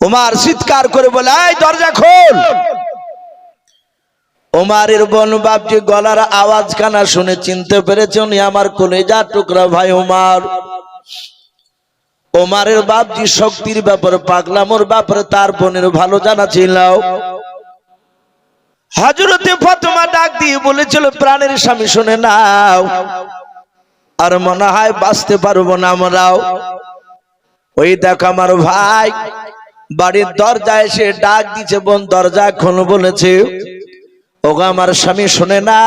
ওমার চিৎকার করে বলে দরজা খোল। ওমারের বন বাপজি গলার আওয়াজ কানা শুনে চিনতে পেরেছে, উনি আমার কলেজা টুকরা ভাই ওমার ওমারের বাপজি শক্তির ব্যাপারে পাগলামোর ব্যাপারে তার বোনের ভালো জানা ছিল। হাজরতে ফতমা ডাক দিয়ে বলেছিল, প্রাণের স্বামী, শুনে নাও। আর মনে হয় বাঁচতে পারব না আমরাও। ওই দেখ আমার ভাই বাড়ির দরজা এসে ডাক দিছে, বোন, দরজা খোল বলেছে, ওগো, আমার স্বামী শুনে না,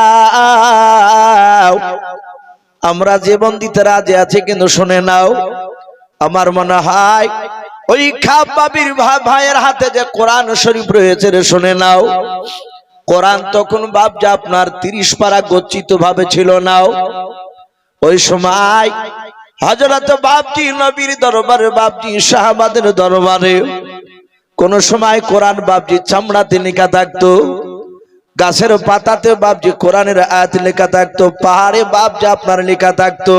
আমরা জীবন দিতে রাজি আছি কিন্তু শুনে নাও। আমার মনে হয়, ওই খাপ বাবির ভাইয়ের হাতে যে কোরআন শরীফ রয়েছে রে, শুনে নাও। কোরআন তখন বাপ যে আপনার তিরিশ পারা গচ্ছিত ভাবে ছিল নাও। ওই সময় হজরত বাপজি নবীর দরবারে বাপজি শাহবাদের দরবারে। কোন সময় কোরআন বাপজি চামড়াতে লেখা থাকতো, গাছের পাতাতে বাপজি কোরআনের আয়াত লেখা থাকতো, পাহাড়ে বাপজি আপনার লেখা থাকতো।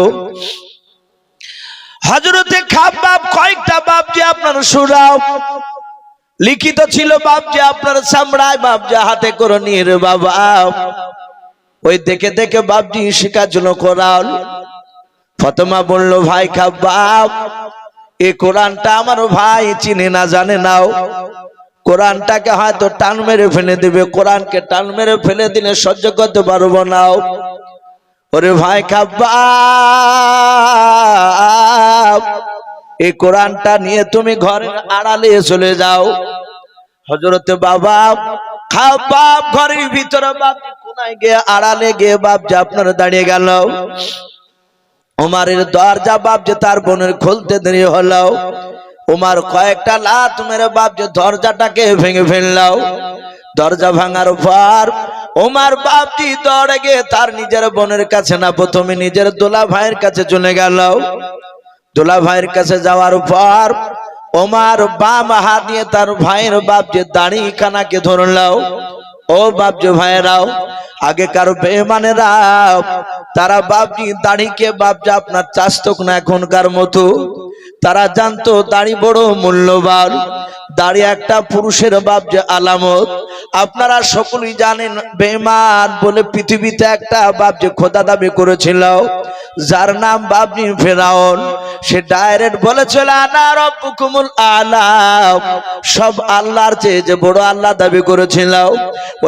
হজরতে খাপ বাপ, কয়েকটা বাপজি আপনার সুরাও লিখিত ছিল বাপজি আপনার চামড়ায় বাপজি হাতে করে নিয়ে রে বাবা। ওই দেখে দেখে বাপজি শিকার জন্য কোরআন ফতেমা বলল, ভাই খাবাব এ কোরআনটা আমার ভাই চিনে না, জানে নাও কোরআনটাকে হয়তো টান মেরে ফেলে দিবে, কোরআনকে টান মেরে ফেলে দিলে সহ্য করতে পারব নাও ওরে ভাই খাবাব এই কোরআনটা নিয়ে তুমি ঘরের আড়ালে চলে যাও। হজরতে বাবা খাবাব ঘরের ভিতরে বাপ কোনায় গিয়ে আড়ালে গিয়ে বাপ যে আপনার দাঁড়িয়ে গেল। উমারের দরজা বাপ যে তার বোনের খুলতে দেরি হলো। উমার কয়েকটা লাত মেরে বাপ যে দরজাটাকে ভেঙে ফেললাও দরজা ভাঙার পর উমার বাপটি দৌড়ে গিয়ে তার নিজের বোনের কাছে না, প্রথমে নিজের দোলা ভাইয়ের কাছে চলে গেল। দোলা ভাইয়ের কাছে যাওয়ার পর ওমার বাম হাত দিয়ে তার ভাইয়ের বাপ যে দাড়ি খানাকে ধরলাও ও বাপ যে ভাইয়েরাও আগেকার বেমানেরা তারা বাপনি দাড়িকে বাপজি আপনার চাষতক না এখনকার মতো। তারা জানতো দাড়ি বড় মূল্যবান। দাড়ি একটা পুরুষের বাপ যে আলামত। আপনারা সকলেই জানেন বেমান বলে পৃথিবীতে একটা বাপ যে খোদা দাবি করেছিল, যার নাম বাপজি ফেরাউন। সে ডাইরেক্ট বলেছিল, আনা রব্বুকুমুল আলা। সব আল্লাহর চেয়ে যে বড় আল্লাহ দাবি করেছিল,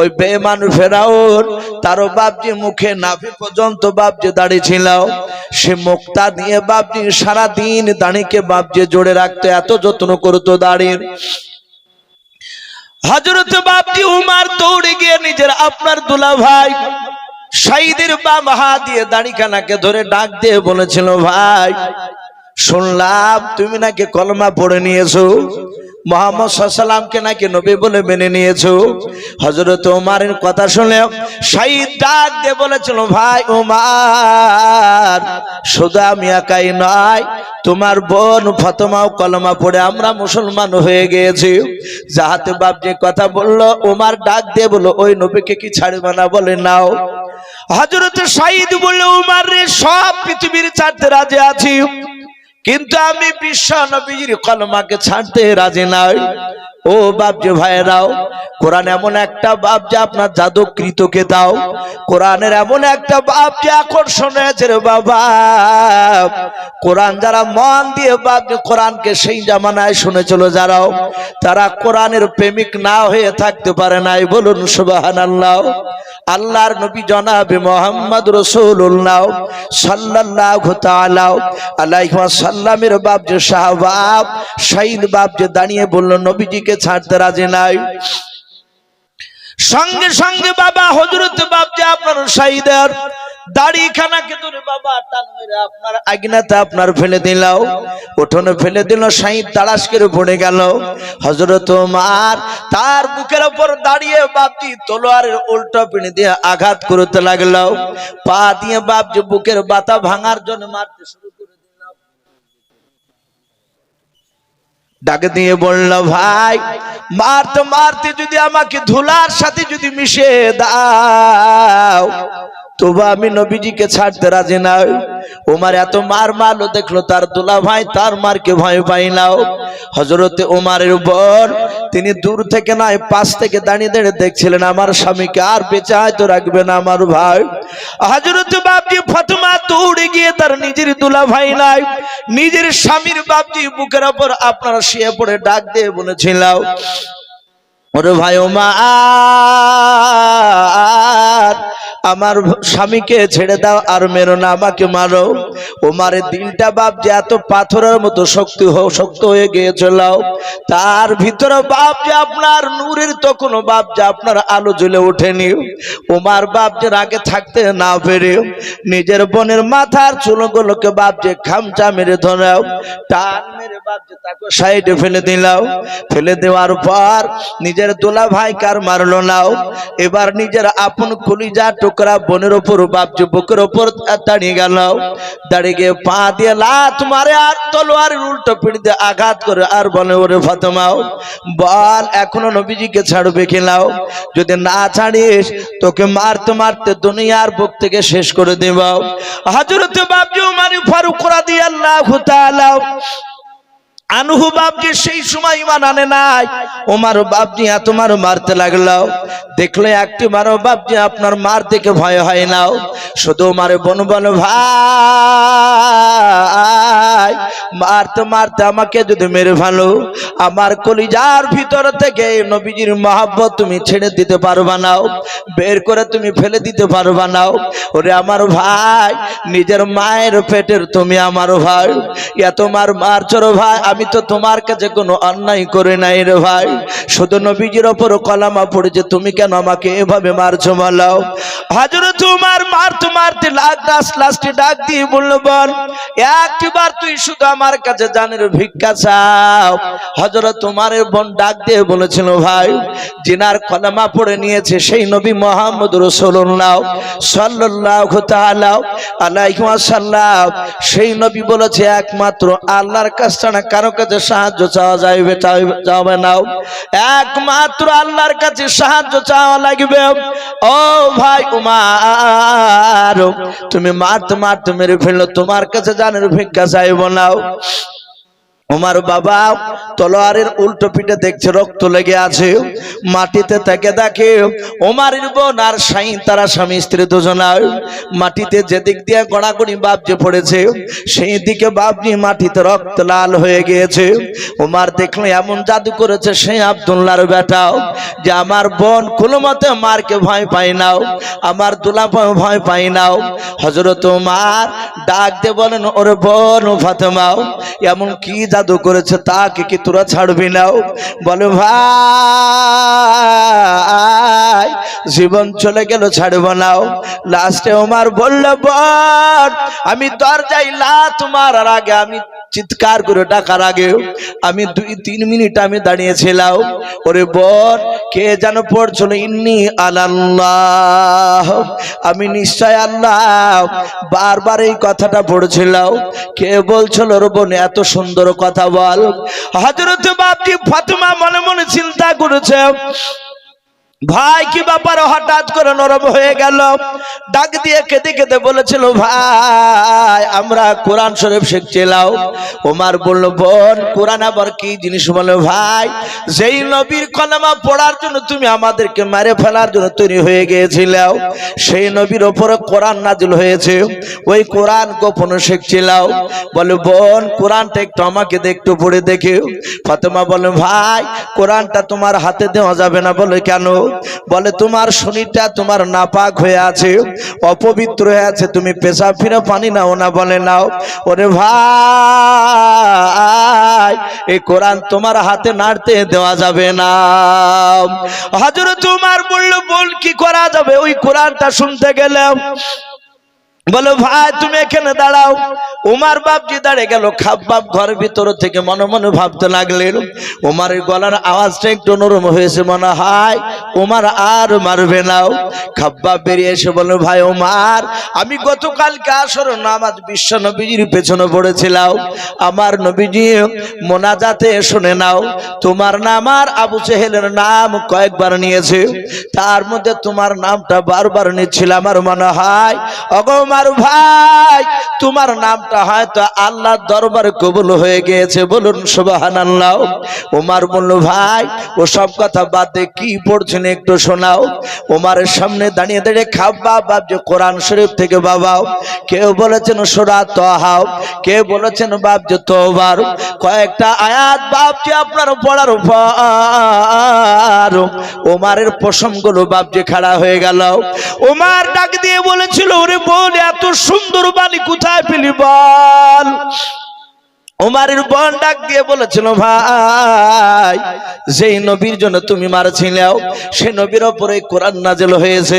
ওই বেমান ফেরাউন তারও বাপজি মুখে নাভি পর্যন্ত বাপজি দাঁড়িয়ে ছিল সে মুক্তা দিয়ে বাপজি সারা দিন দাঁড়িকে বাপজি জোড়ে রাখতে এত যত্ন করতো দাঁড়িয়ে হজরত বাপটি উমার দৌড়ে গিয়ে নিজের আপনার দুলা ভাই সাইদের বা হাত দিয়ে দাড়িখানাকে ধরে ডাক দিয়ে বলেছিল, ভাই শুনলাম তুমি নাকি কলমা পড়ে নিয়েছো। মোহাম্মদ সাল্লামকে নাকি নবী বলে মেনে নিয়েছো। হজরত উমারের কথা শুনে শহীদ ডাক দিয়ে বলেছিল, ভাই উমার, শুধু আমি একাই নয়, তোমার বোন ফতমাও কলমা পড়ে আমরা মুসলমান হয়ে গিয়েছি। যাহাতে বাপ যে কথা বলল, উমার ডাক দিয়ে বলল, ওই নবীকে কি ছাড়বে না বলে নাও। হজরত সাইদ বলল, উমার রে, সব পৃথিবীর ছাড়তে রাজি আছি। কিন্তু আমি বিশ্ব নবীর কলমাকে ছাড়তে রাজি নাই। ও বাপ যে ভাইরাও কোরআন এমন একটা বাপ যে আপনার জাদুকৃতকে দাও। কোরআনের এমন একটা বাপ যে আকর্ষণ হয়েছে রে বাবা। কোরআন যারা মন দিয়ে বাপ কোরআনকে সেই জামানায় শুনে চলো যারাও, তারা কোরআনের প্রেমিক না হয়ে থাকতে পারে নাই বলুন সুবাহান আল্লাহ আল্লাহর নবী জনাবে মোহাম্মদ রসুল্লাহ সাল্লাহ আলাইহি সাল্লামের বাপ যে শাহবাব শাহিদ বাপ যে দাঁড়িয়ে বলল, নবীজিকে ছাড়তে রাজি নাই। সঙ্গে সঙ্গে বাবা হজরত যে আপনার মেরে আপনার বুকের দাঁড়িয়ে উল্টো দিয়ে আঘাত করতে লাগল। পা দিয়ে বাপ যে বুকের বাতা ভাঙার জন্য মারতে শুরু করে দিল ডাকে দিয়ে বলল ভাই মারতে মারতে যদি আমাকে ধুলার সাথে যদি মিশে দাও তবু আমি নবীজিকে ছাড়তে রাজি নাই ওমার এত মার মারলো, দেখল তার দুলা ভাই, তার মারকে ভয় পাই নাও হজরতে ওমারের উপর তিনি দূর থেকে নয় পাশ থেকে দাঁড়িয়ে দাঁড়িয়ে দেখছিলেন, আমার স্বামীকে আর বেঁচে হয়তো রাখবে না আমার ভাই। হজরতে বাপজি ফাতেমা দৌড়ে গিয়ে তার নিজের দুলা ভাই নাই, নিজের স্বামীর বাপজি বুকের ওপর আপনারা শুয়ে পড়ে ডাক দিয়ে বলেছিলাম ওরে ভাই ওমার আমার স্বামীকে ছেড়ে দাও আর মেরো না, আমাকে মারো। ওমারের দিলটা বাপ যে এত পাথরের মতো শক্তি হো শক্ত হয়ে গিয়েছিল তার ভিতরে বাপ যে আপনার নূরের তো কোনো বাপ যে আপনার আলো জ্বলে ওঠেনি। ওমার বাপ যে আগে থাকতে না পেরে নিজের বোনের মাথার চুলগুলোকে বাপ যে খামচা মেরে ধরাও, টান মেরে বাপ যে তাকে সাইডে ফেলে দিলাও। ফেলে দেওয়ার পর নিজের দোলা ভাই কার মারলো নাও। এবার নিজের আপন কলিজা টুকরা বোনের ওপর, বাপ যে বুকের ওপর দাঁড়িয়ে গেল। দাঁড়িয়ে গিয়ে পা দিয়ে লাত মারে আর তলোয়ার উল্টো দিয়ে আঘাত করে আর বলে, ওরে ফাতেমাও বল, এখনও নবীজিকে ছাড়বে খেলাও যদি না ছাড়িস, তোকে মারতে মারতে দুনিয়ার বুক থেকে শেষ করে দেব। হাজরতে বাপজি উমারি ফারুক করা দিয়ে আল্লাহ আনহু বাপজি সেই সময় ইমান আনে নাই। ওমার বাপজি তোমার মারতে লাগল দেখলে একটি মারো বাপজি আপনার মার থেকে ভয় হয় নাও। শুধু মারে বন বন ভাই, মারতে মারতে আমাকে যদি মেরে ভালো আমার কলিজার ভিতর থেকে নবীজির মহাব্বত তুমি ছেড়ে দিতে পারবা নাও, বের করে তুমি ফেলে দিতে পারবা নাও। ওরে আমার ভাই, নিজের মায়ের পেটের তুমি আমার ভাই। এত মার মারছর ভাই, আমি তো তোমার কাছে কোনো অন্যায় করে নাই রে ভাই। শুধু নবীজির ওপর কলামা পড়েছে তুমি কেন আমাকে এভাবে মারছো বলাও হাজর তোমার মারতে মারতে লাখ দাস লাস্টে ডাক দিয়ে বলল বল একটিবার তুই শুধু আমার কাছে জানের ভিক্ষা চাও। হজর তোমার বোন ডাক দিয়ে বলেছিল, ভাই, জিনার কলামা পড়ে নিয়েছে সেই নবী মোহাম্মদ রসুল্লাহ সাল্লাহ আলাইহি ওয়াসাল্লাম। সেই নবী বলেছে, একমাত্র আল্লাহর কাছ ছাড়া কারও কাছে সাহায্য চাওয়া যাইবে যাবে না একমাত্র আল্লাহর কাছে সাহায্য চাওয়া লাগবে। ও ভাই উমার, তুমি মারতে মারতে মেরে ফেলল, তোমার কাছে জানের ভিক্ষা চাইব নাও। ওমার বাবা তলোয়ারের উল্টো পিঠে দেখছে, রক্ত লেগে আছে। মাটিতে তাকে দেখে ওমারের বোন আর সাই তারা স্বামী, স্ত্রী দুজনার মাটিতে যেদিক দিয়ে গড়াগড়ি বাপ যে পড়েছে, সেই দিকে বাপনি মাটিতে রক্ত লাল হয়ে গিয়েছে। ওমার দেখলে এমন জাদু করেছে, সেই আবদুল্লার বেটাও যে আমার বোন কোনো মতে মারকে ভয় পাই নাও আমার দুলা ভয় পাই নাও হজরত ওমার ডাক দে বলেন, ওরে বোন ফাতেমাও এমন কি জাদু করেছে তাকে কি তোরা ছাড়বি নাও বলে ভাই, জীবন চলে গেল, ছাড়বো নাও লাস্টে ওমার বলল বোন আমি দরজায় লাত মারার আগে আমি চিৎকার করে ডাকার আগে আমি দুই, তিন মিনিট আমি দাঁড়িয়েছিলাম। ওরে বোন কে যেন পড়ছিল, ইন্নি আল্লাহ আমি নিশ্চয় আল্লাহ। বারবার এই কথাটা পড়েছিলাম। কে বলছিল ওর বোন এত সুন্দর কথা বল। হজরত বাপটি ফাতেমা মনে মনে চিন্তা করেছে ভাই, কি ব্যাপার? হঠাৎ করে নরম হয়ে গেল। ডাক দিয়ে কেঁদে কেঁদে বলেছিল, ভাই, আমরা কোরআন শরীফ শিখছিলাম। ওমার বলল, বোন, কোরআন আবার কি জিনিস? বলে, ভাই, যেই নবীর কলমা পড়ার জন্য তুমি আমাদেরকে মারে ফেলার জন্য তৈরি হয়ে গিয়েছিলাম সেই নবীর ওপরে কোরআন নাজিল হয়েছে। ওই কোরআন গোপন শিখছিলাম বলে, বোন, কোরআনটা একটু আমাকে একটু পড়ে দেখে। ফাতেমা বলে, ভাই, কোরআনটা তোমার হাতে দেওয়া যাবে না। বলে, কেন? বলে, তোমার শনিটা তোমার নাপাক হয়ে আছে, অপবিত্র হয়ে আছে, তুমি পেশা ফিরে পানি নাও না বলে নাও। ওরে ভাই, এই কোরআন তোমার হাতে নাড়তে দেওয়া যাবে না। হজরত তোমার বলল বল কি করা যাবে? ওই কোরআনটা শুনতে গেলাম। বলো, ভাই, তুমি এখানে দাঁড়াও। উমার বাপজি দাঁড়িয়ে গেল খাব্বাব ঘরের ভিতর থেকে মনে মনে ভাবতে লাগলেন, উমারের গলার আওয়াজটা একটু নরম হয়েছে মনে হয়। উমার আর মারবে নাও খাব্বাব বেরিয়ে এসে বলল, ভাই, উমার, আমি গতকালকে আসর নামাজ বিশ্ব নবীজির পেছনে পড়েছিলাম। আমার নবীজি মোনাজাতে শুনে নাও, তোমার নাম আর আবু চেহেলের নাম কয়েকবার নিয়েছে। তার মধ্যে তোমার নামটা বারবার নিচ্ছিল আমার মনে হয় অগমার ভাই, তোমার নামটা হয়তো আল্লাহর দরবারে কবুল হয়ে গিয়েছে, বলুন সুবাহান আল্লাহ ওমার বলল, ভাই ও সব কথা বাদ কি পড়ছেন একটু শোনাও। ওমারের সামনে দাঁড়িয়ে দাঁড়িয়ে খাব্বা বাপ যে কোরআন শরীফ থেকে বাবাও। কেউ বলেছেন, সোরা তহাও। কেউ বলেছেন বাপ যে তোবার। কয়েকটা আয়াত বাপ যে আপনার পড়ার উপর ওমারের পশমগুলো বাপ যে খাড়া হয়ে গেল। ওমার ডাক দিয়ে বলেছিল, ওরে বোন এত সুন্দর বাণী কোথায় পেলি বল? ওমারের বোন ডাক দিয়ে বলেছিল, ভাই, যেই নবীর জন্য তুমি মারছিলাও সে নবীর ওপরে কোরআন নাজেল হয়েছে।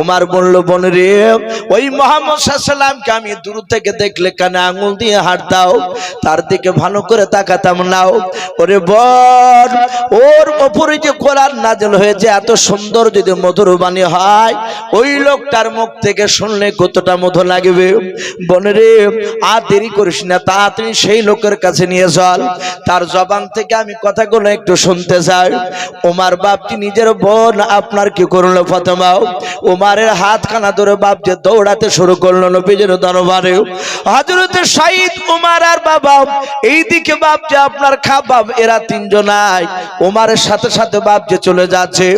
ওমার বলল, বোন রে, ওই মোহাম্মদ সাল্লামকে আমি দূর থেকে দেখলে কানে আঙুল দিয়ে হাত দাও, তার দিকে ভালো করে তাকাতাম নাও ওরে বল ওর ওপরে যে কোরআন নাজেল হয়েছে, এত সুন্দর যদি মধুর বাণী হয়, ওই লোকটার মুখ থেকে শুনলে কতটা মধু লাগবে। বোন রে, আর দেরি করিস না, তাড়াতাড়ি সেই লোকের কাছে নিয়ে চল তার জবান থেকে আমি কথাগুলো একটু শুনতে চাই ওমার বাপটি নিজের বোন, আপনার কি করল ফতেমাও? ওমারের হাত খানা ধরে বাপ যে দৌড়াতে শুরু করল নবীজের দরবারে। হজরত শাহিদ উমার আর বাবা, এইদিকে বাপ যে আপনার খাবাব, এরা তিনজনাই ওমারের সাথে সাথে বাপ যে চলে যাচ্ছে।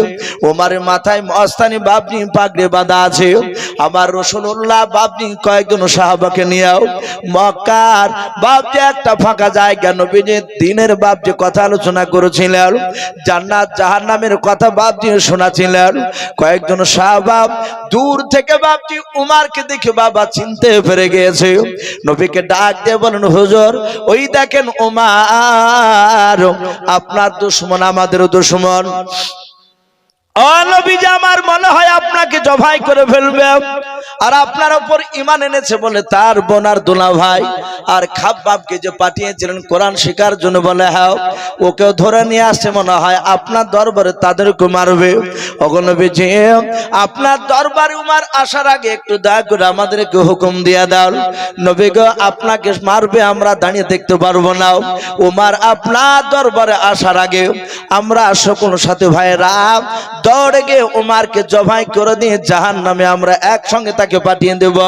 ওমারের মাথায় মস্তানি বাপনি পাগড়ে বাঁধা আছে। আমার রসুল্লাহ বাপনি কয়েকজন সাহাবাকে নিয়েও মক্কার বাপ যে একটা ফাঁকা জায়গা নবীজি দিনের বাপ যে কথা আলোচনা করেছিলেন, জান্নাত জাহান্নামের কথা বাপ যে শোনাছিলেন, কয়েকজন সাহাবাব দূর থেকে বাপজি উমারকে দেখে বাবা চিনতে পেরে গিয়েছে। নবীকে ডাক দিয়ে বলেন, হুজুর, ওই দেখেন উমার, আপনার দুশ্মন আমাদের দুশ্মন। অনবীজ আমার মনে হয় আপনাকে জবাই করে ফেলবে। আর আপনার উপর ইমান এনেছে বলে তার বোনার দোলা ভাই। আর খাব্বাবকে যে পাঠিয়েছিলেন কোরআন শেখার জন্য বলে হ্যাঁ ওকেও ধরে নিয়ে আসছে মনে হয়। আপনার দরবারে তাদেরকে মারবে। অগনবীজি আপনার দরবারে উমার আসার আগে একটু দয়া করে আমাদেরকে হুকুম দিয়ে দাও। নবী আপনাকে মারবে আমরা দাঁড়িয়ে দেখতে পারব না। উমার আপনার দরবারে আসার আগে আমরা সকল সাথে ভাইরা দৌড়ে গিয়ে উমারকে জবাই করে দিয়ে জাহান নামে আমরা একসঙ্গে তাকে পাঠিয়ে দেব।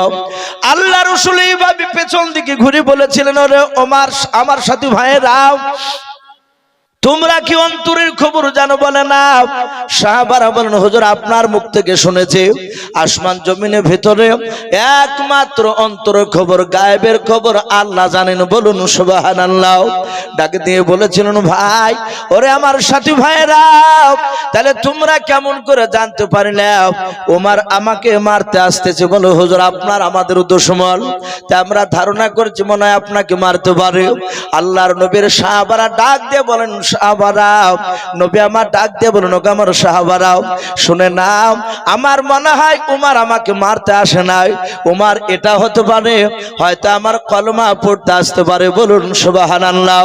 আল্লাহ রসুল এইভাবে পেছন দিকে ঘুরে বলেছিলেন, ওরে ওমার আমার সাথে ভাইয়েরা তোমরা কি অন্তরের খবর জানো বলে না? সাহাবারা বলেন, হুজুর, আপনার মুখ থেকে শুনেছে, আসমান জমিনের ভেতরে একমাত্র অন্তরের খবর, গায়েবের খবর, আল্লাহ জানেন। বলুন সুবাহান ডাকে দিয়ে বলেছিলেন, ভাই, ওরে আমার সাথী ভাইরা তাহলে তোমরা কেমন করে জানতে পারলে? ওমার আমাকে মারতে আসতেছে। বলো, হুজুর, আপনার আমাদের দুশ্মন, তা আমরা ধারণা করছি মনে হয় আপনাকে মারতে পারে। আল্লাহর নবীর সাহাবারা ডাক দিয়ে বলেন আমার ডাক দিয়ে বলুন সাহাবারাও, শুনে নাও, আমার মনে হয় উমার আমাকে মারতে আসে নাই। উমার এটা হতে পারে, হয়তো আমার কলমা পড়তে আসতে পারে, বলুন সুবাহান আল্লাহ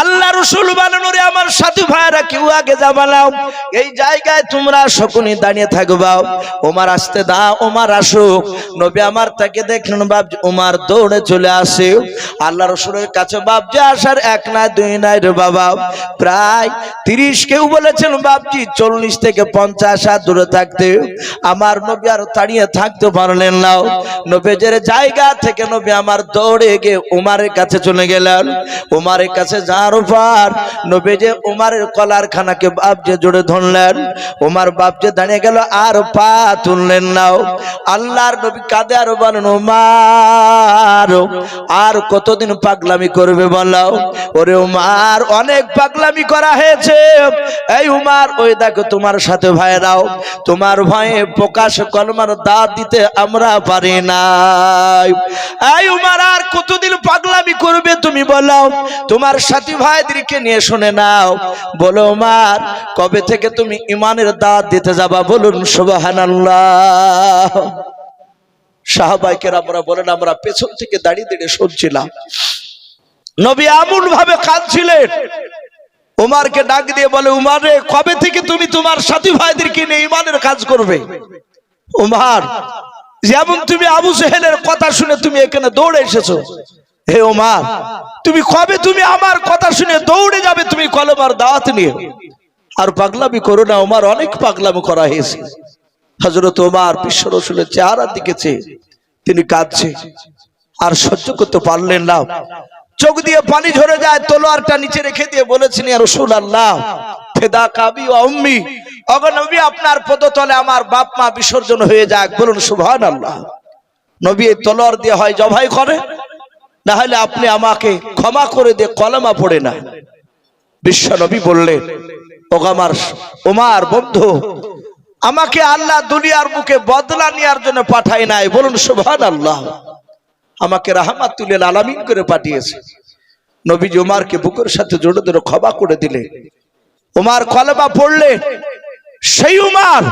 আল্লাহ রসুল বানানোরে আমার সাথী ভাইরা কেউ আগে যাবালাও এই জায়গায় তোমরা শকুনি দাঁড়িয়ে থাকবাও ওমার আসতে দা ওমার আসুক। নবী আমার তাকে দেখলেন, বাপ, উমার দৌড়ে চলে আসে। আল্লাহ রসুলের কাছে, বাপ, যে আসার এক নাই, দুই নাই রে বাবা। প্রায় তিরিশ কেউ বলেছেন, বাপজি, চল্লিশ থেকে পঞ্চাশ হাত দূরে থাকতে আমার নবী আর তাড়িয়ে থাকতে পারলেন না। নবীজের জায়গা থেকে নবী আমার দৌড়ে গিয়ে উমারের কাছে চলে গেলেন। উমারের কাছে যাওয়ার পর নবী যে উমারের কলার খানাকে বাপ যে জুড়ে ধরলেন। উমার বাপ যে দাঁড়িয়ে গেল, আর পা তুললেন নাও আল্লাহর নবী কাঁদে আর বলেন, উমার, আর কতদিন পাগলামি করবে বলাও ওরে উমার, অনেক পাগলামি করা হয়েছে। এই উমার, ওই দেখো তোমার সাথে ভাইরাও, তোমার ভয়ে প্রকাশ কলমার দা দিতে আমরা পারি নাই। এই উমার, আর কতদিন পাগলামি করবে তুমি বলো। তোমার সাথী ভাইদেরকে নিয়ে শুনে নাও। বলো উমার, কবে থেকে তুমি ইমানের দাঁত দিতে যাবা বলুন সুবহানাল্লাহ। সাহাবাইকের আমরা বলেন, আমরা পেছন থেকে দাঁড়িয়ে দাঁড়িয়ে শুনছিলাম। নবী এমন ভাবে কাঁদছিলেন উমারকে ডাক দিয়ে বলে, উমার কবে থেকে তুমি তোমার সাথী ভাইদেরকে নিয়ে ইমানের কাজ করবে? উমার, যেমন তুমি আবু সেহেলের কথা শুনে তুমি এখানে দৌড়ে এসেছ। হে উমার, তুমি কবে তুমি আমার কথা শুনে দৌড়ে যাবে তুমি কলমার দাওয়াত নিয়ে? আর পাগলামি করো না, উমার, অনেক পাগলামি করা হয়েছে। হজরত ওমার বিশ্ব রসুলের চেহারার দিকে চেয়ে তিনি কাঁদছে। আর সহ্য করতে পারলেন না চোখ দিয়ে পানি ঝরে যায়, তলোয়ারটা নিচে রেখে দিয়ে বলেছেন রসুল আল্লাহ ফেদা কাবি আপনার পদতলে আমার বাপ মা বিসর্জন হয়ে যাক, বলুন সুবহান আল্লাহ নবী, এই তলোয়ার দিয়ে হয় জবাই করে, না হলে আপনি আমাকে ক্ষমা করে দিয়ে কলমা পড়ে না। বিশ্ব নবী বললেন ওগামার ওমার বন্ধু, আমাকে আল্লাহ দুনিয়ার মুখে বদলা নেওয়ার জন্য পাঠায় নাই। বলুন সুবহান আল্লাহ আমাকে রাহমাতুল্লিল আলামিন করে পাঠিয়েছে। নবীজি উমারকে বুকের সাথে জোড়ে ধরে ক্ষমা করে দিলে। উমার কলমা পড়লে সেই উমার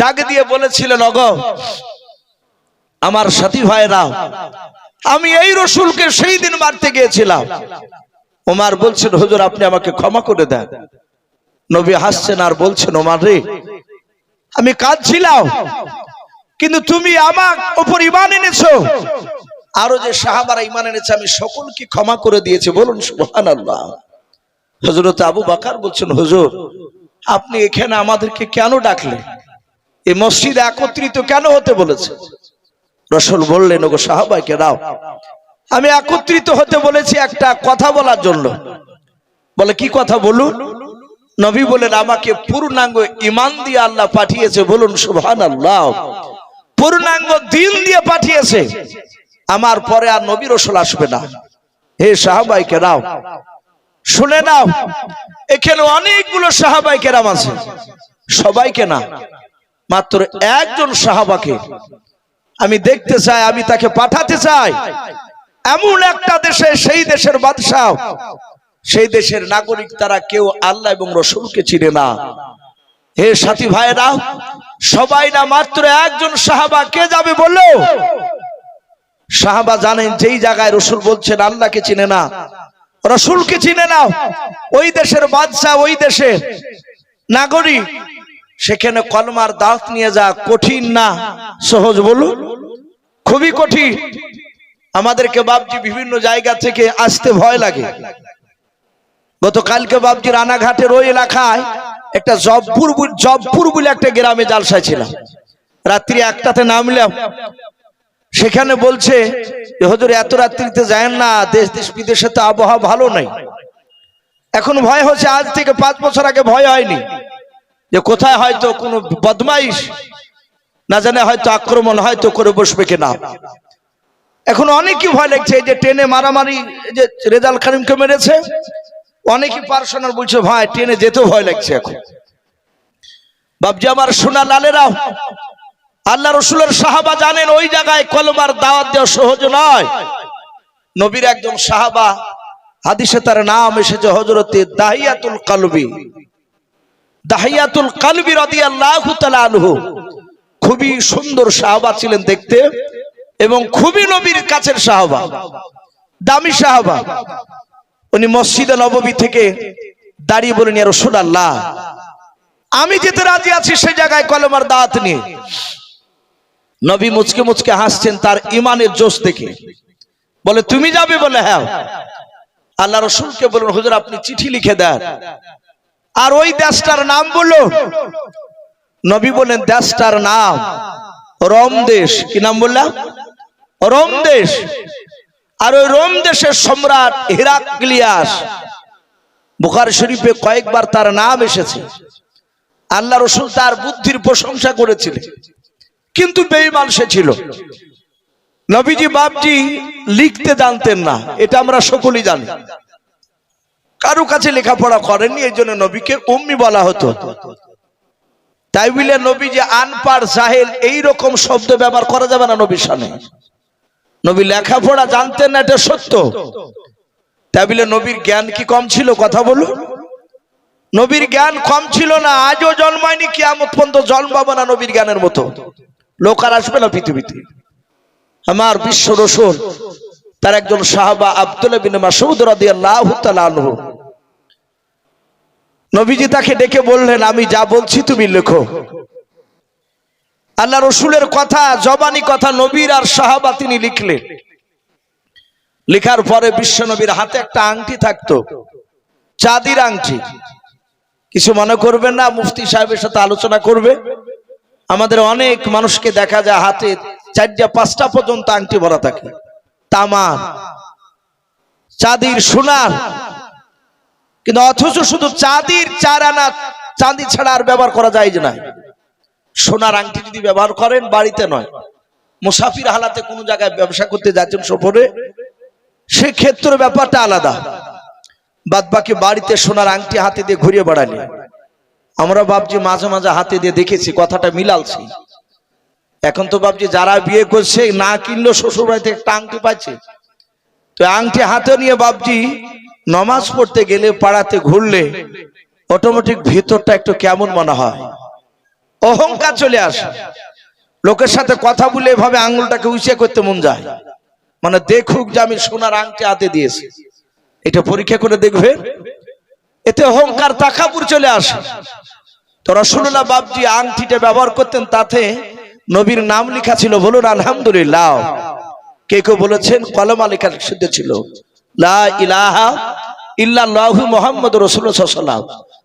ডাক দিয়ে বলেছিলেন অগ আমার সাথী ভাইরা আমি এই রসুলকে সেই দিন মারতে গিয়েছিলাম। ওমার বলছেন, হুজুর, আপনি আমাকে ক্ষমা করে দেন। নবী হাসছেন আর বলছেন ওমার রে, আমি কাঁদছিলাম, কিন্তু তুমি আমার উপর ইমান এনেছো। আরও যে সাহাবারা ইমান এনেছে, আমি সকলকে ক্ষমা করে দিয়েছি। বলুন সুবহান আল্লাহ হজরত আবু বাকার বলছেন, হুজুর, আপনি এখানে আমাদেরকে কেন ডাকলেন? এই মসজিদে একত্রিত কেন হতে বলেছে রসুল বললেন, ওগো সাহাবাইকে দাও আমি একত্রিত হতে বলেছি একটা কথা বলার জন্য। বলে, কি কথা বলুন? নবী বলেন আমাকে পূর্ণাঙ্গ ইমান দিয়ে আল্লাহ পাঠিয়েছে। বলুন সুহান আল্লাহ পূর্ণাঙ্গ দিন দিয়ে পাঠিয়েছে। আমার পরে আর নবী রসুল আসবে না। হে সাহাবাই কেরাও শুনে নাও, এখানে অনেকগুলো সাহাবাই কেরাম আছে। সবাইকে না, মাত্র একজন সাহাবাকে আমি দেখতে চাই, আমি তাকে পাঠাতে চাই। এমন একটা দেশে, সেই দেশের বাদশাহ, সেই দেশের নাগরিক তারা কেউ আল্লাহ এবং রসুলকে চিনে না। হে সাথী ভাইরা সবাই না, মাত্র একজন সাহাবা কে যাবে বলল? সাহাবা জানেন, যেই জায়গায় রসুল বলছেন, আল্লাহকে চিনে না রসুলকে চিনে না ওই দেশের বাদশাহ, ওই দেশের নাগরিক। সেখানে কলমার দাঁত নিয়ে যা কঠিন না। সহজ বলুন। খুবই কঠিন। আমাদেরকে বাবজি বিভিন্ন জায়গা থেকে আসতে ভয় লাগে। গতকালকে বাবজি রানাঘাটের ওই এলাকায় একটা জবপুর জবপুর বলে একটা গ্রামে জালসায় ছিলাম। রাত্রি একটাতে নামলাম। সেখানে বলছে হুজুর, এত রাত্রিতে যায় না, দেশ দেশ, বিদেশে তো আবহাওয়া ভালো নাই। এখন ভয় হচ্ছে, আজ থেকে পাঁচ বছর আগে ভয় হয়নি। যে কোথায় হয়তো কোনো বদমাইশ, না জানে হয়তো আক্রমণ হয়তো করে বসবে কিনা। এখন অনেকই ভয় লাগছে, এই যে ট্রেনে মারামারি যে রেজাল খানিমকে মেরেছে, অনেকই পার্সোনাল বলছে, ভাই, ট্রেনে যেতেও ভয় লাগছে এখন। বাবজি আমার সোনা লালেরাও আল্লাহ রসুলের সাহাবা জানেন ওই জায়গায় কলমার দাওয়াত দেওয়া সহজ নয়। নবীর একজন সাহাবা, হাদিসে তার নাম এসেছে হজরতে দাহিয়াতুল কালবি। দাহিয়াতুল কালবি রাদিয়াল্লাহু তাআলা আনহু। খুবই সুন্দর সাহাবা ছিলেন দেখতে এবং খুবই নবীর কাছের সাহাবা, দামি সাহাবা। উনি মসজিদে নববী থেকে দাঁড়িয়ে বলেন, ইয়া রাসূলুল্লাহ, আমি যেতে রাজি আছি সেই জায়গায় কলমার দাওয়াত নিয়ে। নবী মুচকে মুচকে হাসছেন তার ইমানের জোশ দেখে। বলে, তুমি যাবে বলে? হ্যাঁ। আল্লাহ রসুলকে বলুন হুজুর, আপনি চিঠি লিখে দেন। আর ওই দেশটার নাম বলল, নবী বলেন দেশটার নাম রোম দেশ। কি নাম বললাম? রোম দেশ। আর ওই রোম দেশের সম্রাট হিরাক্লিয়াস, বুখার শরীফে কয়েকবার তার নাম এসেছে। আল্লাহ রসুল তার বুদ্ধির প্রশংসা করেছিলেন। কিন্তু বেঈমান সে ছিল। নবীজি বাপজি লিখতে জানতেন না, এটা আমরা সকলেই জানি। কারও কাছে লেখাপড়া করেননি, এই জন্য নবীকে উম্মি বলা হতো। তাই বলে নবী যে আনপার জাহেল, এই রকম শব্দ ব্যবহার করা যাবে না নবীর সামনে। নবী লেখাপড়া জানতেন না, এটা সত্য। তাই বলে নবীর জ্ঞান কি কম ছিল, কথা বলুন। নবীর জ্ঞান কম ছিল না, আজও জন্মায়নি, কিয়ামত পর্যন্ত জন্মাবো না নবীর জ্ঞানের মতো। লোক আর আসবে না পৃথিবীতে। আমার বিশ্ব রসুল, তার একজন সাহাবা আব্দুল নবীজি তাকে ডেকে বললেন, আমি যা বলছি তুমি লেখো। আল্লাহ রসুলের কথা, জবানি কথা নবীর আর সাহাবা তিনি লিখলেন। লেখার পরে বিশ্ব নবীর হাতে একটা আংটি থাকতো, চাঁদির আংটি। কিছু মনে করবেন না, মুফতি সাহেবের সাথে আলোচনা করবে। আমাদের অনেক মানুষকে দেখা যায় হাতে চারটা, পাঁচটা পর্যন্ত আংটি ভরা থাকে। তামার, চাঁদির সোনার। কিন্তু অথচ শুধু চাঁদির চার আনা চাঁদি ছাড়া আর ব্যবহার করা যায় না। সোনার আংটি যদি ব্যবহার করেন, বাড়িতে নয়। মুসাফির হালাতে কোনো জায়গায় ব্যবসা করতে যাচ্ছেন সফরে, সেক্ষেত্রে ব্যাপারটা আলাদা। বাদ বাকি বাড়িতে সোনার আংটি হাতে দিয়ে ঘুরিয়ে বেড়ালি। আমরা ভাবছি মাঝে মাঝে হাতে দিয়ে দেখেছি, কথাটা মিলালছি। এখন তো ভাবছি যারা বিয়ে করছে, না কিনলেও শ্বশুর বাড়িতে একটা আংটি পাচ্ছে। তো আংটি হাতে নিয়ে ভাবছি, নমাজ পড়তে গেলে পাড়াতে ঘুরলে অটোমেটিক ভিতরটা একটু কেমন মনে হয়? অহংকার চলে আসে। লোকের সাথে কথা বলে এভাবে আঙুলটাকে উঁচিয়ে করতে মন যায়। মানে দেখুক যে আমি সোনার আংটি হাতে দিয়েছি। এটা পরীক্ষা করে দেখবে এতে অহংকার তাকাপুর চলে আসে। তো রসুল্লাহ বাবজি আংটিটা ব্যবহার করতেন তাতে নবীর নাম লেখা ছিল, বলুন আলহামদুলিল্লাহ। কে কেউ বলেছেন? কলমা লেখা শুদ্ধ ছিল। লা ইলাহা মুহাম্মদ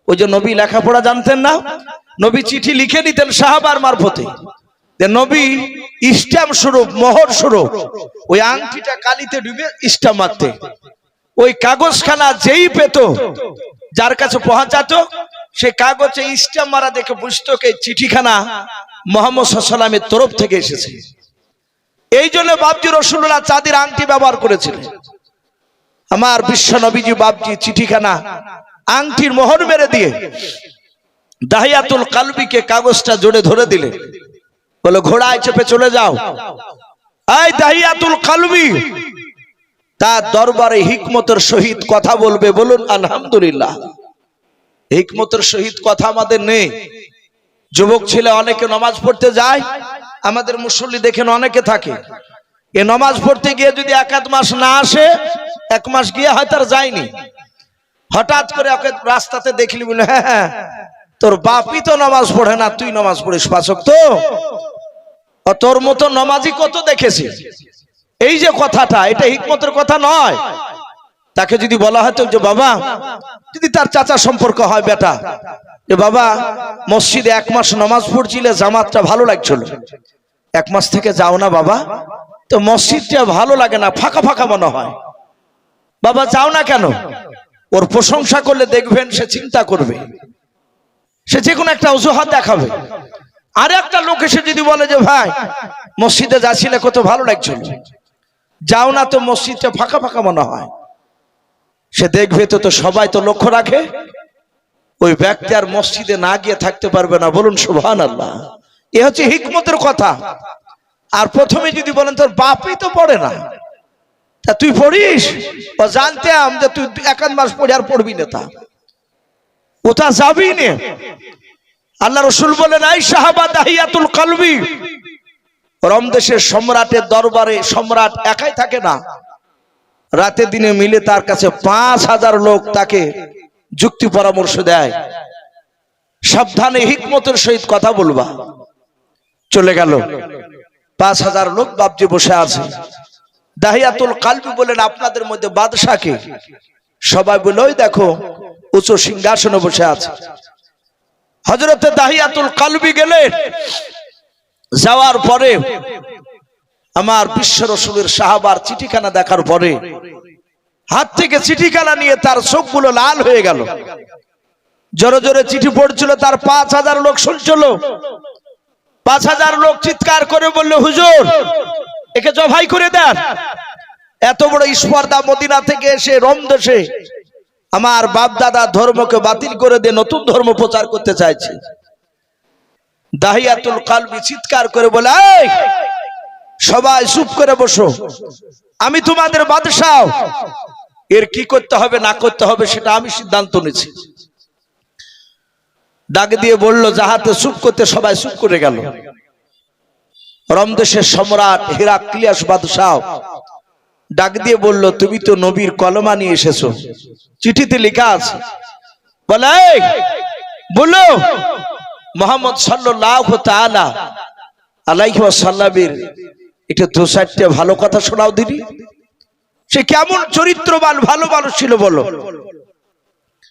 ওই নবী লেখাপড়া জানতেন না? নবী চিঠি লিখে সাহাবার মারফতে। নবী ইস্টাম স্বরূপ, মোহর স্বরূপ, ওই আংটিটা কালিতে ডুবে ওই কাগজখানা যেই পেত যার কাছে পৌঁছাতো সে কাগজে ইস্টাম মারা দেখে বুঝতো চিঠিখানা মোহাম্মদ সাল্লামের তরফ থেকে এসেছে। এই জন্য বাবজি রসুল্লাহ চাঁদির আংটি ব্যবহার করেছিলেন আমার বিশ্ব নবীজি বাবজি চিঠিখানা আংটির মোহর মেরে দিয়ে দাহিয়াতুল কালবিকে কাগজটা জোরে ধরে দিলে। বলে, ঘোড়ায় চেপে চলে যাও। এই দাহিয়াতুল কালবি। তার দরবারে হিকমতের সহিত কথা বলবে বলুন, আলহামদুলিল্লাহ। হিকমতের সহিত কথা আমাদের নেই। যুবক ছেলে অনেকে নমাজ পড়তে যায়, আমাদের মুসল্লি দেখেন অনেকে থাকে। এ নমাজ পড়তে গিয়ে যদি এক আধ মাস না আসে, এক মাস গিয়ে হয়তো আর যায়নি। হঠাৎ করে ওকে রাস্তাতে দেখলি বলে হ্যাঁ হ্যাঁ তোর বাপই তো নামাজ পড়ে না, তুই নামাজ পড়িস, পাচক তো। তোর মতো নমাজি কত দেখেছি? এই যে কথাটা, এটা হিকমতের কথা নয়। তাকে যদি বলা হতো যে, বাবা, যদি তার চাচা সম্পর্ক হয় বেটা, যে, বাবা, মসজিদে এক মাস নামাজ পড়ছিলে, জামাতটা ভালো লাগছিল। এক মাস থেকে যাও না, বাবা। তো মসজিদটা ভালো লাগে না, ফাঁকা ফাঁকা মনে হয়। বাবা, যাও না কেন? ওর প্রশংসা করলে দেখবেন সে চিন্তা করবে। সে যে কোনো একটা অজুহাত দেখাবে। আর একটা লোক এসে যদি বলে যে, ভাই, মসজিদে যাচ্ছিলে, কত ভালো লাগছিল। যাও না তো মসজিদটা ফাঁকা ফাঁকা মনে হয়। সে দেখবে তো তো সবাই তো লক্ষ্য রাখে। ওই ব্যক্তি আর মসজিদে না গিয়ে থাকতে পারবে না। বলুন সুবহান আল্লাহ এ হচ্ছে হিকমতের কথা। আর প্রথমে যদি বলেন, তোর বাপই তো পড়ে না। তা তুই পড়িস? ও জানতাম যে তুই একান মাস পড়ে আর পড়বি না তা। ওটা যাবি নে। আল্লাহ রসুল বলেন, আই সাহাবা দাহিয়াতুল কলবি। রমদেশের সম্রাটের দরবারে সম্রাট একাই থাকে না। রাতে দিনে মিলে তার কাছে পাঁচ হাজার লোক তাকে যুক্তি পরামর্শ দেয়। সাবধানে হিকমতের সহিত কথা বলবা। চলে গেল। পাঁচ হাজার লোক বাবজি বসে আছে। দাহিয়াতুল কালবি বলেন, আপনাদের মধ্যে বাদশাকে সবাই বলে, ওই দেখো, উঁচু সিংহাসনে বসে আছে। হজরতে দাহিয়াতুল কালবি গেলেন। যাওয়ার পরে আমার বিশ্ব রসুলের সাহাবার চিঠিখানা দেখার পরে হাত থেকে চিঠিখানা নিয়ে তার চোখগুলো লাল হয়ে গেল। জোরে জোরে চিঠি পড়ছিল, তার পাঁচ হাজার লোক শুনছিল। পাঁচ হাজার লোক চিৎকার করে বলল, হুজুর, একে জবাই করে দেন। এত বড় স্পর্ধা মদিনা থেকে এসে, রম দেশে। আমার বাপ দাদা ধর্মকে বাতিল করে দিয়ে নতুন ধর্ম প্রচার করতে চাইছে। দাহিয়াতুল কালবি চিৎকার করে বলে সবাই চুপ করে বসো। আমি তোমাদের বাদশাহ। এর কি করতে হবে না করতে হবে সেটা আমি সিদ্ধান্ত নিয়েছি। ডাক দিয়ে বলল যাহাতে চুপ করতে সবাই চুপ করে গেল। রমদেশের সম্রাট হিরাক্লিয়াস বাদশাহ। ডাক দিয়ে বলল তুমি তো নবীর কলমা নিয়ে এসেছ। চিঠিতে লেখা আছে। বলে "এই, বলো মোহাম্মদ সাল্লাহ তালা আলাইহ সাল্লামের এটা দু চারটে ভালো কথা শোনাও দিদি। সে কেমন চরিত্রবান, ভালো মানুষ ছিল বলো।